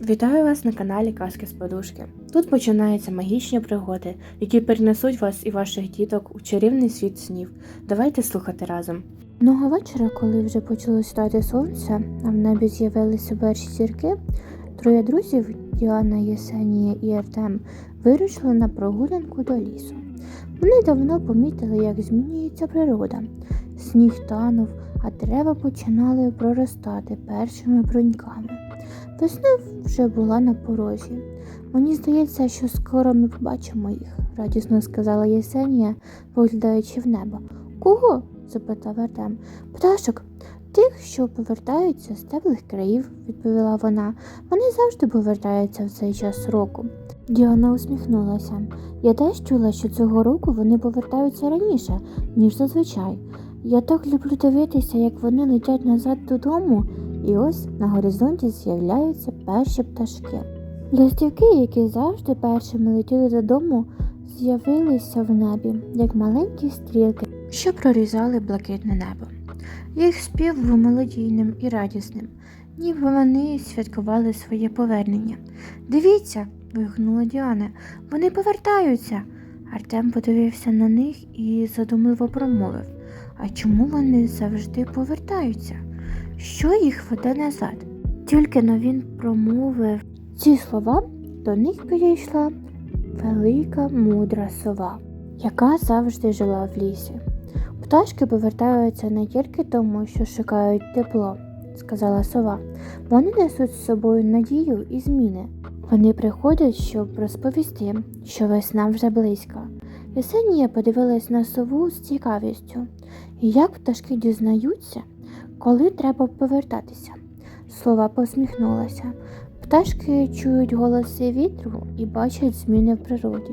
Вітаю вас на каналі Казки з Подушки. Тут починаються магічні пригоди, які перенесуть вас і ваших діток у чарівний світ снів. Давайте слухати разом. Одного вечора, коли вже почало сідати сонце, а в небі з'явилися перші зірки, троє друзів Діана, Єсенія і Артем вирушили на прогулянку до лісу. Вони давно помітили, як змінюється природа. Сніг танув, а дерева починали проростати першими бруньками. Весна вже була на порозі. Мені здається, що скоро ми побачимо їх, радісно сказала Єсенія, поглядаючи в небо. Кого? запитав Артем. Пташок, тих, що повертаються з теплих країв, відповіла вона. Вони завжди повертаються в цей час року. Діана усміхнулася. Я теж чула, що цього року вони повертаються раніше, ніж зазвичай. Я так люблю дивитися, як вони летять назад додому, і ось на горизонті з'являються перші пташки. Листівки, які завжди першими летіли додому, з'явилися в небі, як маленькі стрілки, що прорізали блакитне небо. Їх спів був мелодійним і радісним, ніби вони святкували своє повернення. Дивіться, вигукнула Діана, вони повертаються. Артем подивився на них і задумливо промовив А чому вони завжди повертаються? Що їх веде назад? Тільки но він промовив ці слова, до них підійшла велика мудра сова, яка завжди жила в лісі. Пташки повертаються не тільки тому, що шукають тепло, сказала сова. Вони несуть з собою надію і зміни. Вони приходять, щоб розповісти, що весна вже близько. Єсенія подивилась на сову з цікавістю. І як пташки дізнаються, коли треба повертатися? Сова посміхнулася. Пташки чують голоси вітру і бачать зміни в природі.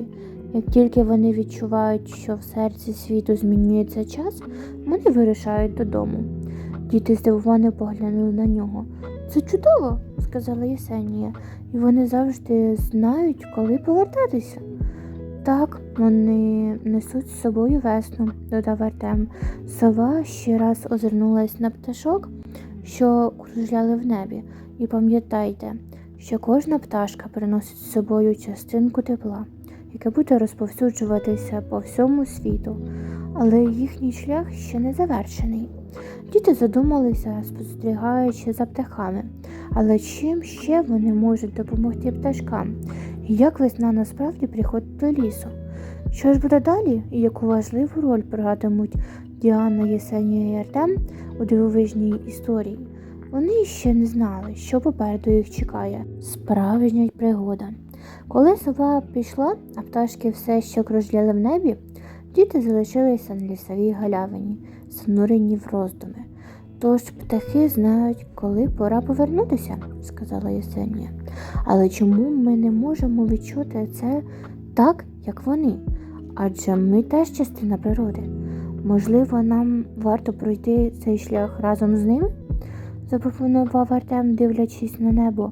Як тільки вони відчувають, що в серці світу змінюється час, вони вирушають додому. Діти здивовано поглянули на нього. Це чудово, сказала Єсенія, і вони завжди знають, коли повертатися. Так, вони несуть з собою весну, додав Артем. Сова ще раз озирнулась на пташок, що кружляли в небі, і пам'ятайте, що кожна пташка приносить з собою частинку тепла, яке буде розповсюджуватися по всьому світу, але їхній шлях ще не завершений. Діти задумалися, спостерігаючи за птахами, але чим ще вони можуть допомогти пташкам? Як весна насправді приходить до лісу? Що ж буде далі і яку важливу роль програтимуть Діана, Єсенія і Артем у дивовижній історії? Вони ще не знали, що попереду їх чекає справжня пригода. Коли сова пішла, а пташки все ще кружляли в небі, діти залишилися на лісовій галявині, занурені в роздуми. Тож птахи знають, коли пора повернутися, сказала Єсенія. Але чому ми не можемо відчути це так, як вони? Адже ми теж частина природи. Можливо, нам варто пройти цей шлях разом з ними? запропонував Артем, дивлячись на небо.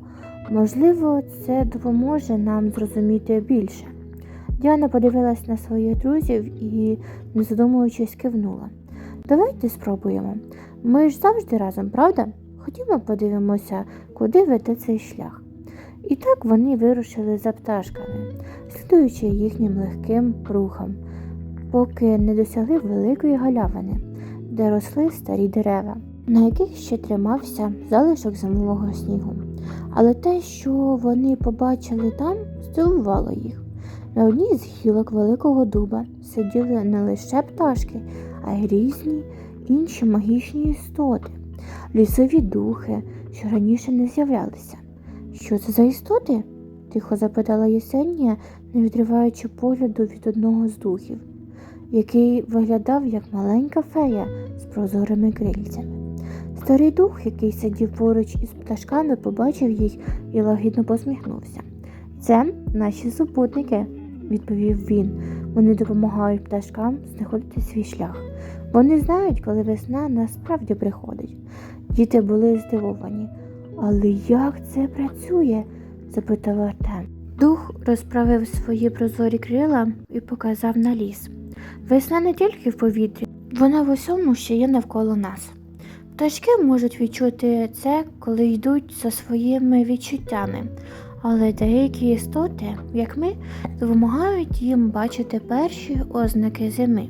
Можливо, це допоможе нам зрозуміти більше. Діана подивилась на своїх друзів і, не задумуючись, кивнула. Давайте спробуємо. Ми ж завжди разом, правда? Ходімо подивимося, куди веде цей шлях. І так вони вирушили за пташками, слідуючи їхнім легким рухом, поки не досягли великої галявини, де росли старі дерева, на яких ще тримався залишок зимового снігу. Але те, що вони побачили там, здивувало їх. На одній з гілок великого дуба сиділи не лише пташки, а й різні інші магічні істоти, лісові духи, що раніше не з'являлися. Що це за істоти? тихо запитала Єсенія, не відриваючи погляду від одного з духів, який виглядав як маленька фея з прозорими крильцями. Старий дух, який сидів поруч із пташками, побачив їх і лагідно посміхнувся. Це наші супутники, відповів він. Вони допомагають пташкам знаходити свій шлях. Вони знають, коли весна насправді приходить. Діти були здивовані. Але як це працює? запитав Артем. Дух розправив свої прозорі крила і показав на ліс. Весна не тільки в повітрі, вона в усьому, що є навколо нас. Пташки можуть відчути це, коли йдуть за своїми відчуттями, але деякі істоти, як ми, допомагають їм бачити перші ознаки зими,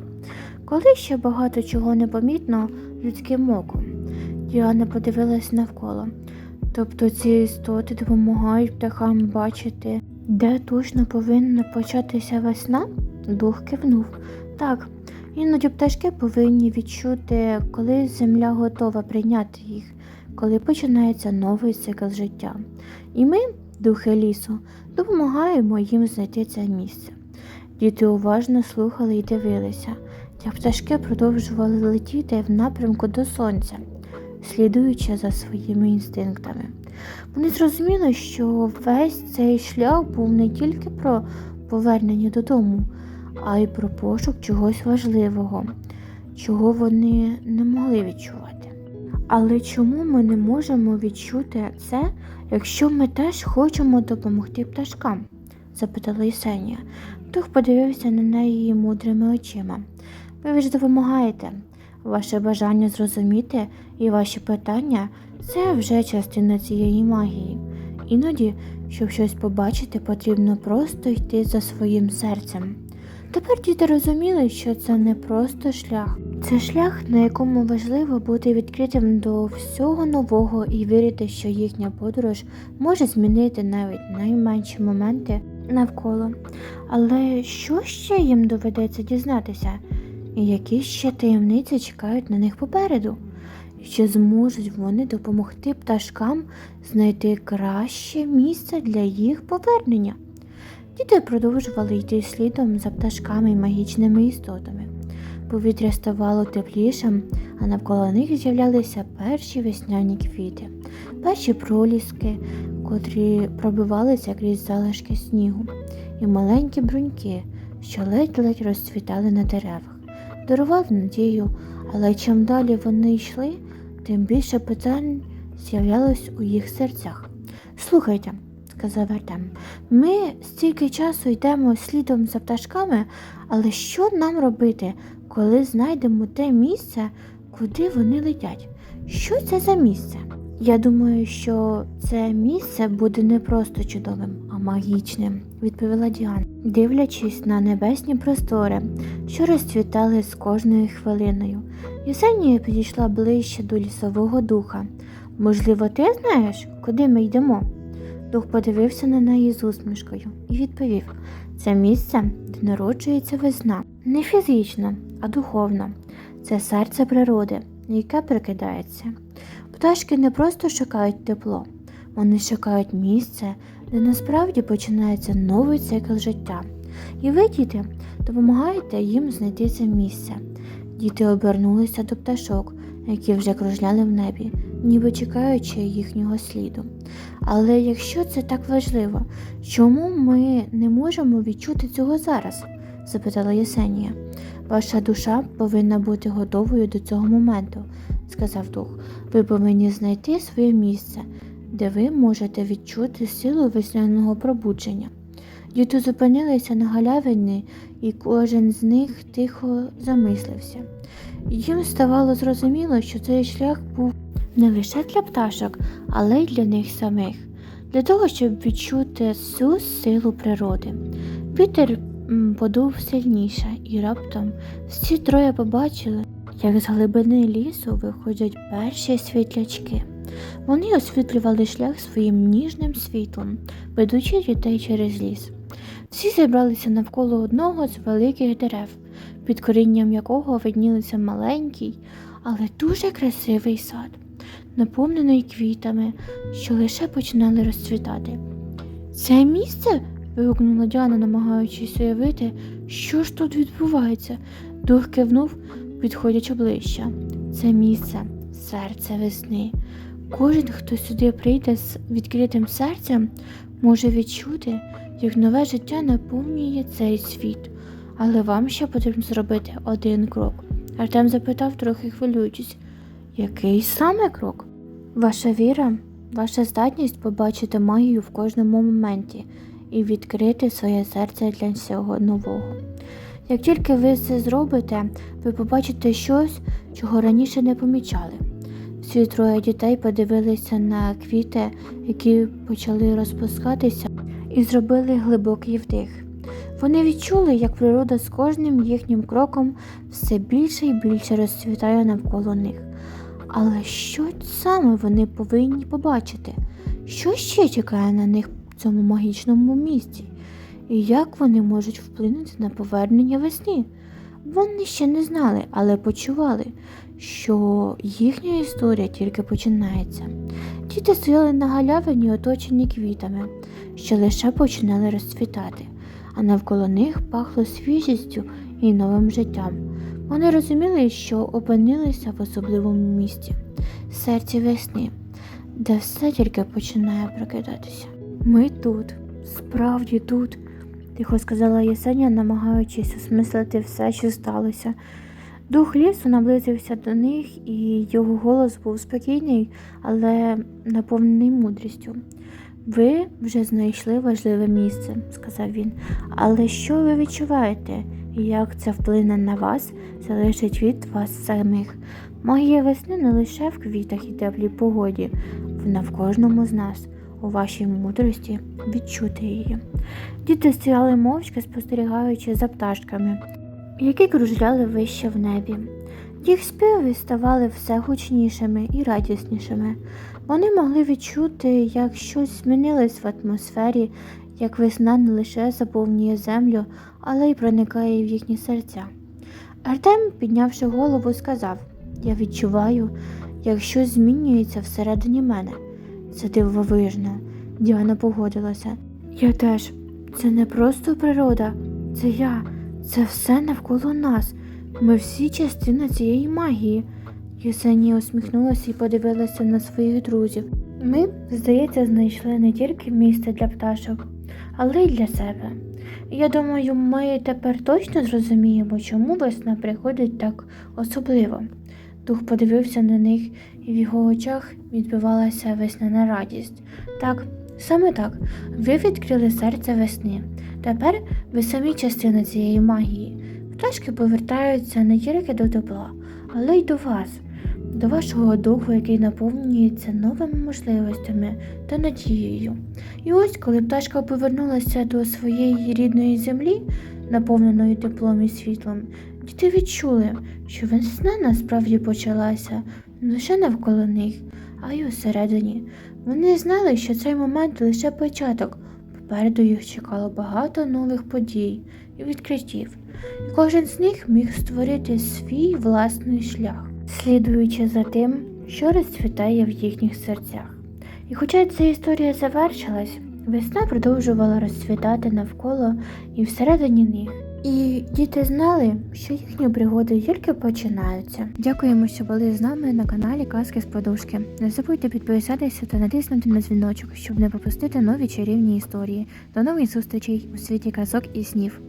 коли ще багато чого не помітно людським оком. Діана подивилась навколо. Тобто ці істоти допомагають птахам бачити, де точно повинна початися весна? Дух кивнув. Так, іноді пташки повинні відчути, коли земля готова прийняти їх, коли починається новий цикл життя. І ми, духи лісу, допомагаємо їм знайти це місце. Діти уважно слухали і дивилися, як пташки продовжували летіти в напрямку до сонця, слідуючи за своїми інстинктами. Вони зрозуміли, що весь цей шлях був не тільки про повернення додому, а й про пошук чогось важливого, чого вони не могли відчувати. Але чому ми не можемо відчути це, якщо ми теж хочемо допомогти пташкам? запитала Єсенія. Дух подивився на неї мудрими очима. Ви ж допомагаєте. Ваше бажання зрозуміти і ваші питання це вже частина цієї магії. Іноді, щоб щось побачити, потрібно просто йти за своїм серцем. Тепер діти розуміли, що це не просто шлях, це шлях, на якому важливо бути відкритим до всього нового і вірити, що їхня подорож може змінити навіть найменші моменти навколо. Але що ще їм доведеться дізнатися? І які ще таємниці чекають на них попереду? Чи зможуть вони допомогти пташкам знайти краще місце для їх повернення? Діти продовжували йти слідом за пташками і магічними істотами. Повітря ставало теплішим, а навколо них з'являлися перші весняні квіти, перші проліски, котрі пробивалися крізь залишки снігу, і маленькі бруньки, що ледь-ледь розцвітали на деревах, дарували надію, але чим далі вони йшли, тим більше питань з'являлось у їх серцях. Слухайте, сказав Артем, ми стільки часу йдемо слідом за пташками, але що нам робити, коли знайдемо те місце, куди вони летять? Що це за місце? Я думаю, що це місце буде не просто чудовим, а магічним, відповіла Діана, дивлячись на небесні простори, що розцвітали з кожною хвилиною. Єсенія підійшла ближче до лісового духа. Можливо, ти знаєш, куди ми йдемо? Дух подивився на неї з усмішкою і відповів: це місце, де народжується весна, не фізично, а духовно. Це серце природи, яке прикидається. Пташки не просто шукають тепло, вони шукають місце, де насправді починається новий цикл життя. І ви, діти, допомагаєте їм знайти це місце. Діти обернулися до пташок, які вже кружляли в небі, ніби чекаючи їхнього сліду. Але якщо це так важливо, чому ми не можемо відчути цього зараз? запитала Єсенія. Ваша душа повинна бути готовою до цього моменту, сказав дух. Ви повинні знайти своє місце, де ви можете відчути силу весняного пробудження. Діти зупинилися на галявині, і кожен з них тихо замислився. Їм ставало зрозуміло, що цей шлях був не лише для пташок, але й для них самих, для того, щоб відчути всю силу природи. Вітер подув сильніше, і раптом всі троє побачили, як з глибини лісу виходять перші світлячки. Вони освітлювали шлях своїм ніжним світлом, ведучи дітей через ліс. Всі зібралися навколо одного з великих дерев, під корінням якого виднілися маленький, але дуже красивий сад, наповнений квітами, що лише починали розцвітати. Це місце? вигукнула Діана, намагаючись уявити, що ж тут відбувається. Дух кивнув, підходячи ближче. Це місце, серце весни. Кожен, хто сюди прийде з відкритим серцем, може відчути, як нове життя наповнює цей світ. Але вам ще потрібно зробити один крок. Артем запитав, трохи хвилюючись, який саме крок? Ваша віра, ваша здатність побачити магію в кожному моменті і відкрити своє серце для всього нового. Як тільки ви це зробите, ви побачите щось, чого раніше не помічали. Всі троє дітей подивилися на квіти, які почали розпускатися, і зробили глибокий вдих. Вони відчули, як природа з кожним їхнім кроком все більше і більше розцвітає навколо них. Але що саме вони повинні побачити? Що ще чекає на них в цьому магічному місці? І як вони можуть вплинути на повернення весни? Вони ще не знали, але почували, що їхня історія тільки починається. Діти стояли на галявині, оточені квітами, що лише починали розцвітати, а навколо них пахло свіжістю і новим життям. Вони розуміли, що опинилися в особливому місці, серці весни, де все тільки починає прокидатися. Ми тут, справді тут, тихо сказала Єсеня, намагаючись осмислити все, що сталося. Дух лісу наблизився до них, і його голос був спокійний, але наповнений мудрістю. Ви вже знайшли важливе місце, сказав він. Але що ви відчуваєте? Як це вплине на вас, залежить від вас самих. Магія весни не лише в квітах і теплій погоді, вона в кожному з нас, у вашій мудрості відчути її. Діти стояли мовчки, спостерігаючи за пташками, які кружляли вище в небі. Їх співи ставали все гучнішими і радіснішими. Вони могли відчути, як щось змінилось в атмосфері, як весна не лише заповнює землю, але й проникає в їхні серця. Артем, піднявши голову, сказав Я відчуваю, як щось змінюється всередині мене. Це дивовижно. Діана погодилася. Я теж. Це не просто природа, це я, це все навколо нас. Ми всі частина цієї магії. Єсенія усміхнулася і подивилася на своїх друзів. Ми, здається, знайшли не тільки місце для пташок, але й для себе. Я думаю, ми тепер точно зрозуміємо, чому весна приходить так особливо. Дух подивився на них, і в його очах відбивалася весняна радість. Так, саме так, ви відкрили серце весни. Тепер ви самі частина цієї магії. Пташки повертаються не тільки до тепла, але й до вас, до вашого духу, який наповнюється новими можливостями та надією. І ось, коли пташка повернулася до своєї рідної землі, наповненої теплом і світлом, діти відчули, що весна насправді почалася не лише навколо них, а й усередині. Вони знали, що цей момент лише початок. Попереду їх чекало багато нових подій і відкриттів, і кожен з них міг створити свій власний шлях, слідуючи за тим, що розцвітає в їхніх серцях. І хоча ця історія завершилась, весна продовжувала розцвітати навколо і всередині них. І діти знали, що їхні пригоди тільки починаються. Дякуємо, що були з нами на каналі Казки з Подушки. Не забудьте підписатися та натиснути на дзвіночок, щоб не пропустити нові чарівні історії. До нових зустрічей у світі казок і снів.